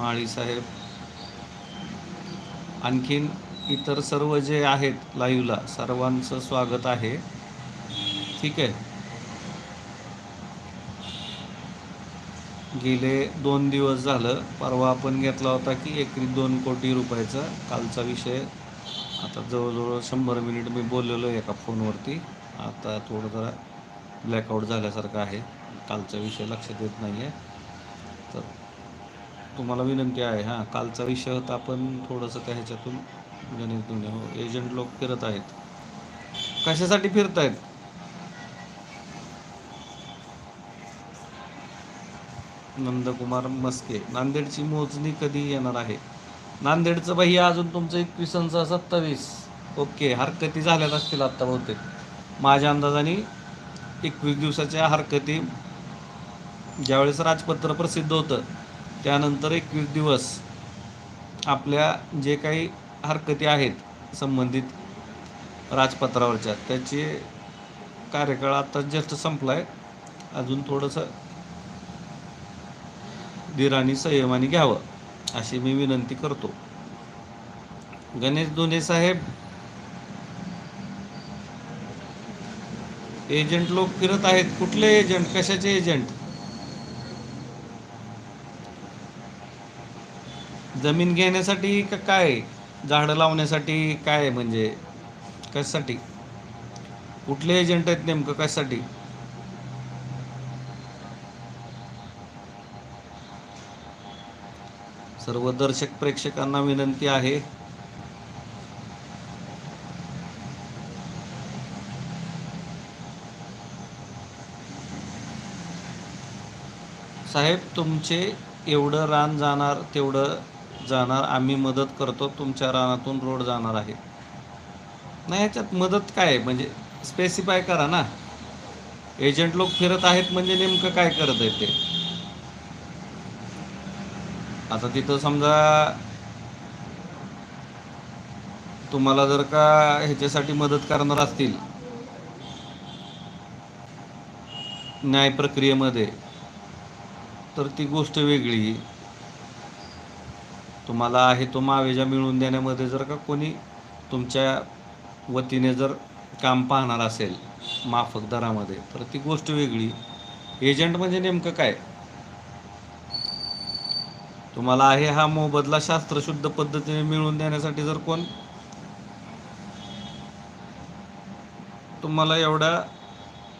माळी साहेब. आणखीन इतर सर्व जे आहेत लाईव्हला सर्वांचं स्वागत आहे. ठीक आहे. गेले दोन दिवस झालं. परवा आपण घेतला होता की एकरी दोन कोटी रुपयाचा कालचा विषय. आता जवळजवळ शंभर मिनिट मी बोललेलो आहे एका फोनवरती. आता थोडं जरा ब्लॅकआउट झाल्यासारखं आहे. कालचा विषय लक्षात येत नाही आहे तुम्हाला विनंती आहे हां. कालचा विषय होता आपण थोडंसं त्या ह्याच्यातून गणित हो एजंट लोक फिरत आहेत. कशासाठी फिरत आहेत नंदकुमार मस्के. नांदेडची मोजणी कधी येणार आहे? नांदेडचं बाई अजून तुमचं एकवीसांचा सत्तावीस. ओके हरकती झाल्याच असतील आत्ता बहुतेक. माझ्या अंदाजाने एकवीस दिवसाच्या हरकती ज्यावेळेस राजपत्र प्रसिद्ध होतं त्यानंतर एकवीस दिवस आपल्या जे काही हरकती आहेत संबंधित राजपत्रावरच्या त्याचे कार्यकाळ आता जस्ट संपला आहे अजून थोडंसं धीराने संयमाने घ्यावं अशी मी विनंती करतो. गणेश दोने साहेब एजंट लोक फिरत आहेत. कुठले एजंट कशाचे एजंट जमीन घेण्यासाठी का काय? झाडं लावण्यासाठी काय म्हणजे? कशासाठी? कुठले एजंट आहेत नेमकं कशासाठी? सर्व दर्शक प्रेक्षकांना विनंती आहे. साहेब तुमचे एवढं रान जाणार तेवढं जाणार आम्ही मदत करतो तुमच्या रानातून रोड जाणार आहे. नाही ह्याच्यात मदत काय? आहे? म्हणजे स्पेसिफाय करा ना. एजंट लोक फिरत आहेत म्हणजे नेमकं काय करत आहे ते? आता तिथं समजा तुम्हाला जर का ह्याच्यासाठी मदत करणार असतील न्याय प्रक्रियेमध्ये तर ती गोष्ट वेगळी. तुम्हाला आहे तो मावेजा मिळवून देण्यामध्ये जर का कोणी तुमच्या वतीने जर काम पाहणार असेल माफक दरामध्ये तर ती गोष्ट वेगळी. एजंट म्हणजे नेमकं काय? तुम्हाला आहे हा मोबदला शास्त्रशुद्ध पद्धतीने मिळवून देण्यासाठी जर कोण तुम्हाला एवढा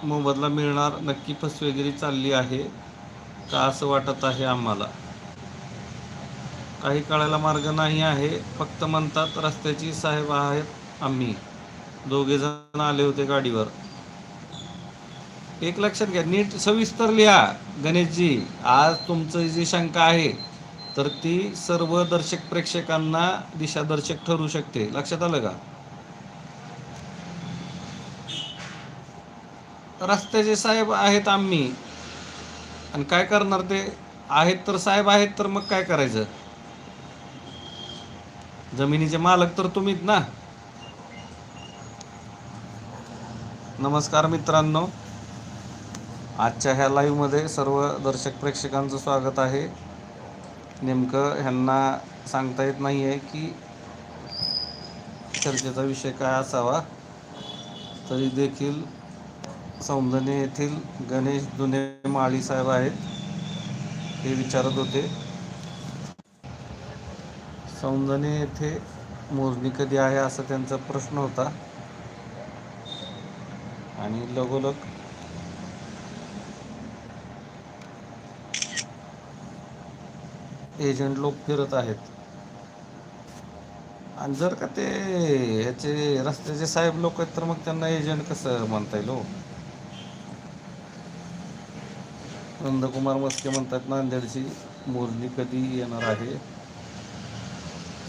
मोबदला मिळणार नक्की फसवेगिरी चालली आहे का असं वाटत आहे आम्हाला? काही कळायला मार्ग नाही आहे. फक्त म्हणतात रस्त्याची साहेब आहेत आम्ही. दोघे जण आले होते गाडीवर. एक लक्षात घ्या नीट सविस्तर लिहा गणेशजी. आज तुमचं जी शंका आहे तर ती सर्व दर्शक प्रेक्षकांना दिशादर्शक ठरू शकते. लक्षात आलं का? रस्त्याचे साहेब आहेत आम्ही. आणि काय करणार ते? आहेत तर साहेब आहेत तर मग काय करायचं? जमिनीचे मालक तर तुम्हीच ना. नमस्कार मित्रांनो. आजच्या ह्या लाईव्हमध्ये सर्व दर्शक प्रेक्षकांचं स्वागत आहे. नेमकं ह्यांना सांगता येत नाही आहे की चर्चेचा विषय काय असावा तरी देखील सौंदर्य येथील गणेश दुने माळी साहेब आहेत ते विचारत होते. सौंदर्य येथे मोजणी कधी आहे असा त्यांचा प्रश्न होता. आणि लगोलग एजंट लोक फिरत आहेत. आणि जर का ते ह्याचे रस्त्याचे साहेब लोक आहेत तर मग त्यांना एजंट कसं म्हणता येईल हो? नंदकुमार मस्के म्हणतात नांदेडची मोजणी कधी येणार आहे?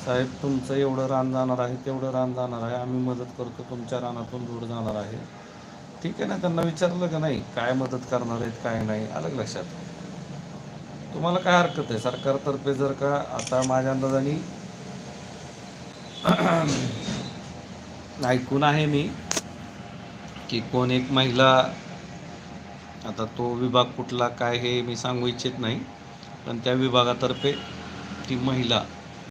साहेब तुमचं एवढं रान जाणार आहे तेवढं रान जाणार आहे. आम्ही मदत करतो तुमच्या रानातून दूर जाणार आहे. ठीक आहे ना? त्यांना विचारलं का नाही? काय मदत करणार आहेत काय नाही? अलग लक्षात? तुम्हाला काय हरकत आहे? सरकारतर्फे जर का आता माझ्या अंदाजाने ऐकून आहे मी की कोण एक महिला आता तो विभाग कुठला काय हे मी सांगू इच्छित नाही. पण त्या विभागातर्फे ती महिला